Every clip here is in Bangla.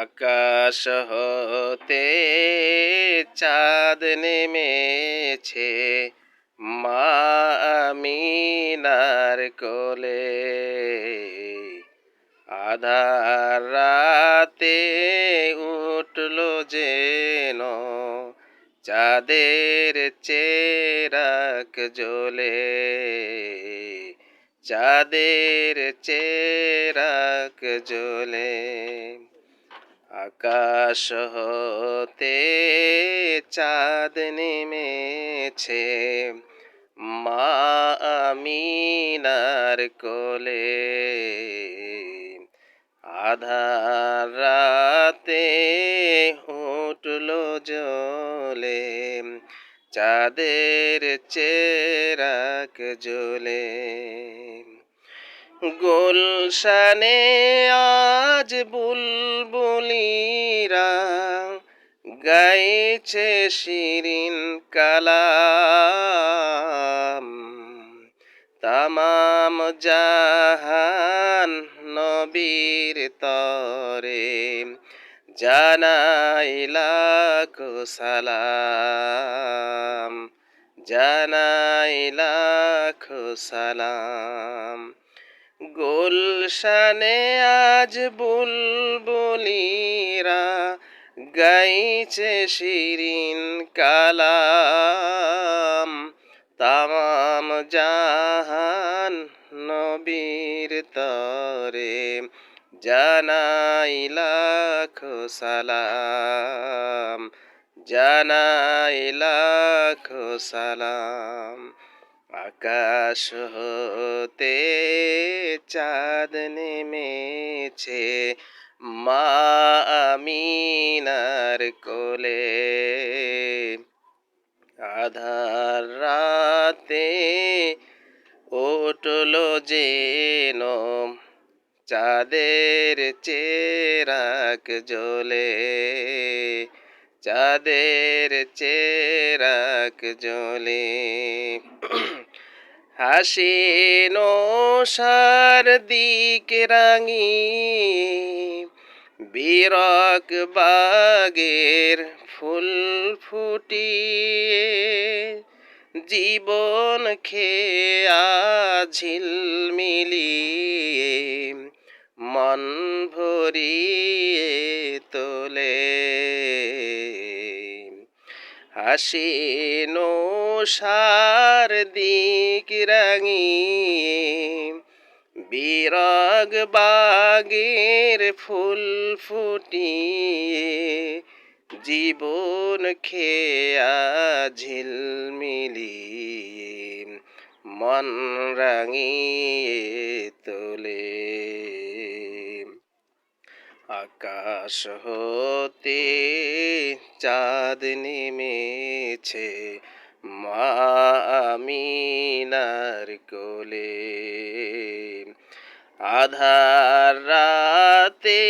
আকাশ হতে চাঁদ নেমেছে। মা আমিনার কোলে। আধার রাতে উঠল যেন চাঁদের চেরাক জ্বলে। চাঁদের চেরাক জ্বলে। আকাশ হতে চাঁদ নেমেছে। মা আমিনার কোলে আধার রাতে উঠল জলে চাঁদের চেরাক জ্বলে। গুলশানে আজ বুলবুলিরা গাইছে শিরিন কালাম। তামাম জাহান নবীর তরে জানাইলাক সালাম জানাইলাক সালাম। গুলশানে আজ বুলবুলিরা গাইছে শিরিন কালাম। তামাম জাহান নবীর তরে জানাই লাখ সালাম, জানাই লাখ সালাম। আকাশ হতে চাঁদ নেমেছে। মা আমিনার কোলে। আধার রাতে ওটল যেন চাঁদের চেরাক জ্বলে চাঁদের চেরাক জ্বলে হাসিনো সার দিক রাঙি, বিরক বাগের ফুল ফুটিয়ে জীবন খেয়া ঝিলমিলিয়ে মন ভরিয়ে তোলে। হাসি সার দিক রাঙি বিরগ বাগের ফুল ফুটিয়ে, জীবন খেয়া ঝিলমিলিয়ে মন রাঙিয়ে তোলে। আকাশ হতে চাঁদ নেমেছে মা আমিনার কোলে। আধার রাতে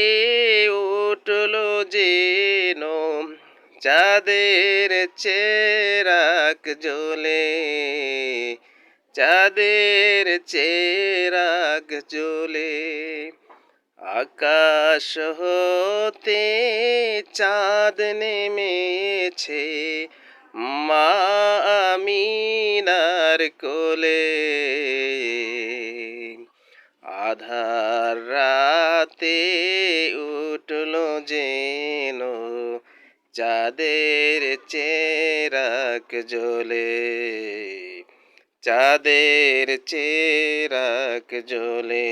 উঠল যেন চাঁদের চেরাক জ্বলে চাঁদের চেরাক জ্বলে আকাশ হতে চাঁদ নেমেছে, মা আমিনার কোলে আধার রাতে উঠল যেন চাঁদের চেরাক জ্বলে চাঁদের চেরাক জ্বলে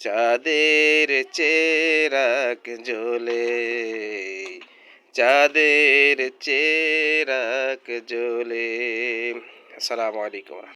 চাঁদের চেরাক জ্বলে চাঁদের চেরাক জ্বলে। আসসালামু আলাইকুম।